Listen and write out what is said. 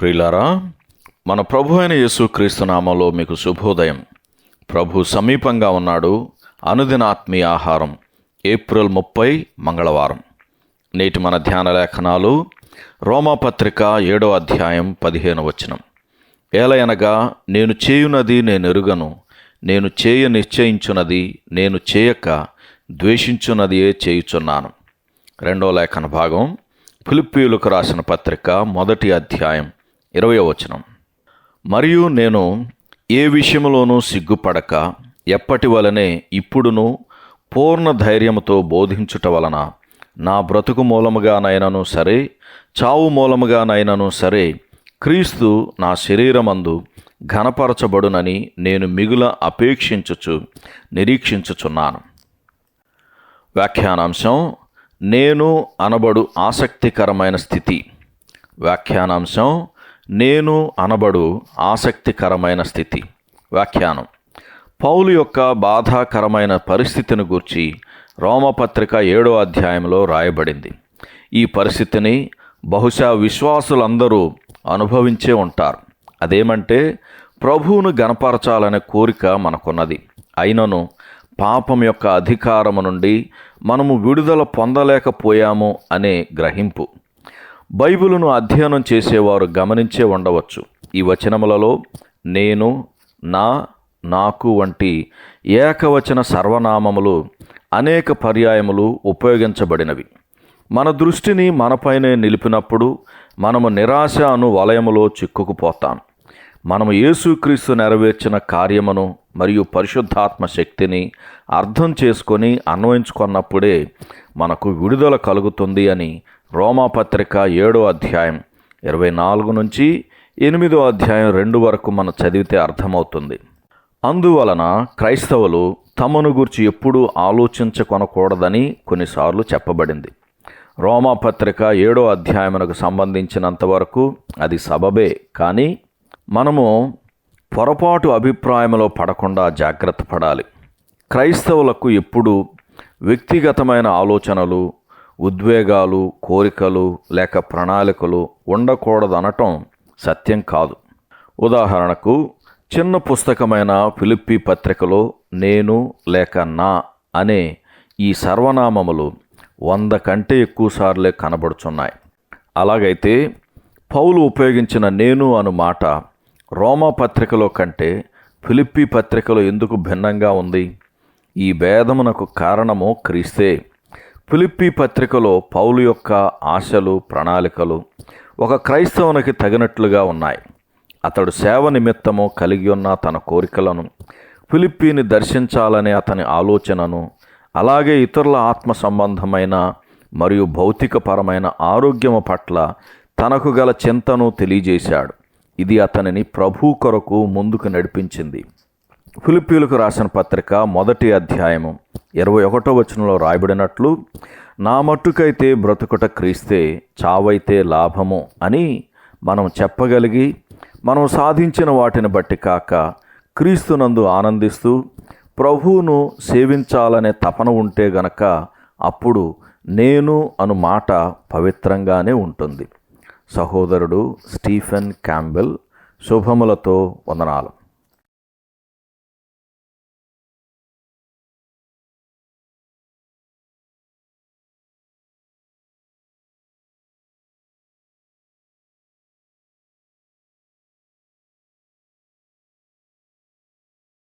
ప్రియులారా మన ప్రభు అయిన యేసు క్రీస్తునామంలో మీకు శుభోదయం. ప్రభు సమీపంగా ఉన్నాడు అనుదిన ఆత్మీయ ఆహారం ఏప్రిల్ ముప్పై మంగళవారం. నేటి మన ధ్యాన లేఖనాలు రోమాపత్రిక ఏడో అధ్యాయం పదిహేను వచనం. ఏలయనగా నేను చేయునది నేను ఎరుగను నేను చేయ నిశ్చయించున్నది నేను చేయక ద్వేషించున్నదియే చేయుచున్నాను. రెండో లేఖన భాగం ఫిలిప్పీయులకు రాసిన పత్రిక మొదటి అధ్యాయం ఇరవై వచనం. మరియు నేను ఏ విషయంలోనూ సిగ్గుపడక ఎప్పటి వలనే ఇప్పుడును పూర్ణ ధైర్యముతో బోధించుట వలన నా బ్రతుకు మూలముగానైనను సరే చావు మూలముగానైనను సరే క్రీస్తు నా శరీరమందు ఘనపరచబడునని నేను మిగుల అపేక్షించుచు నిరీక్షించుచున్నాను. వ్యాఖ్యానాంశం నేను అనబడు ఆసక్తికరమైన స్థితి. వ్యాఖ్యానాంశం నేను అనబడు ఆసక్తికరమైన స్థితి. వ్యాఖ్యానం. పౌలు యొక్క బాధాకరమైన పరిస్థితిని గూర్చి రోమపత్రిక ఏడో అధ్యాయంలో రాయబడింది. ఈ పరిస్థితిని బహుశా విశ్వాసులందరూ అనుభవించే ఉంటారు. అదేమంటే ప్రభువును గనపరచాలనే కోరిక మనకున్నది. అయినను పాపం యొక్క అధికారము నుండి మనము విడుదల పొందలేకపోయాము అనే గ్రహింపు. బైబిలును అధ్యయనం చేసేవారు గమనించే ఉండవచ్చు. ఈ వచనములలో నేను నా నాకు వంటి ఏకవచన సర్వనామములు అనేక పర్యాయములు ఉపయోగించబడినవి. మన దృష్టిని మనపైనే నిలిపినప్పుడు మనము నిరాశ అను వలయములో చిక్కుకుపోతాం. మనము యేసుక్రీస్తు నెరవేర్చిన కార్యమును మరియు పరిశుద్ధాత్మ శక్తిని అర్థం చేసుకొని అన్వయించుకున్నప్పుడే మనకు విడుదల కలుగుతుంది అని రోమాపత్రిక ఏడో అధ్యాయం ఇరవై నాలుగు నుంచి ఎనిమిదో అధ్యాయం రెండు వరకు మనం చదివితే అర్థమవుతుంది. అందువలన క్రైస్తవులు తమను గురించి ఎప్పుడూ ఆలోచించకొనకూడదని కొన్నిసార్లు చెప్పబడింది. రోమాపత్రిక ఏడో అధ్యాయమునకు సంబంధించినంతవరకు అది సబబే కానీ మనము పొరపాటు అభిప్రాయంలో పడకుండా జాగ్రత్త పడాలి. క్రైస్తవులకు ఎప్పుడు వ్యక్తిగతమైన ఆలోచనలు ఉద్వేగాలు కోరికలు లేక ప్రణాళికలు ఉండకూడదనటం సత్యం కాదు. ఉదాహరణకు చిన్న పుస్తకమైన ఫిలిప్పి పత్రికలో నేను లేక నా అనే ఈ సర్వనామములు వంద కంటే ఎక్కువసార్లే కనబడుచున్నాయి. అలాగైతే పౌలు ఉపయోగించిన నేను అను మాట రోమా పత్రికలో కంటే ఫిలిప్పి పత్రికలో ఎందుకు భిన్నంగా ఉంది? ఈ భేదమునకు కారణము క్రీస్తే. ఫిలిప్పీ పత్రికలో పౌలు యొక్క ఆశలు ప్రణాళికలు ఒక క్రైస్తవునికి తగినట్లుగా ఉన్నాయి. అతడు సేవ నిమిత్తము కలిగి ఉన్న తన కోరికలను ఫిలిప్పీని దర్శించాలనే అతని ఆలోచనను అలాగే ఇతరుల ఆత్మ సంబంధమైన మరియు భౌతికపరమైన ఆరోగ్యము పట్ల తనకు గల చింతను తెలియజేశాడు. ఇది అతనిని ప్రభు కొరకు ముందుకు నడిపించింది. ఫిలిపీలకు రాసిన పత్రిక మొదటి అధ్యాయము ఇరవై ఒకటో వచనంలో రాయబడినట్లు నా మట్టుకైతే బ్రతుకుట క్రీస్తే చావైతే లాభము అని మనం చెప్పగలిగి మనం సాధించిన వాటిని బట్టి కాక క్రీస్తునందు ఆనందిస్తూ ప్రభువును సేవించాలనే తపన ఉంటే గనక అప్పుడు నేను అను మాట పవిత్రంగానే ఉంటుంది. సహోదరుడు స్టీఫెన్ క్యాంబెల్ శుభములతో వందనాలు.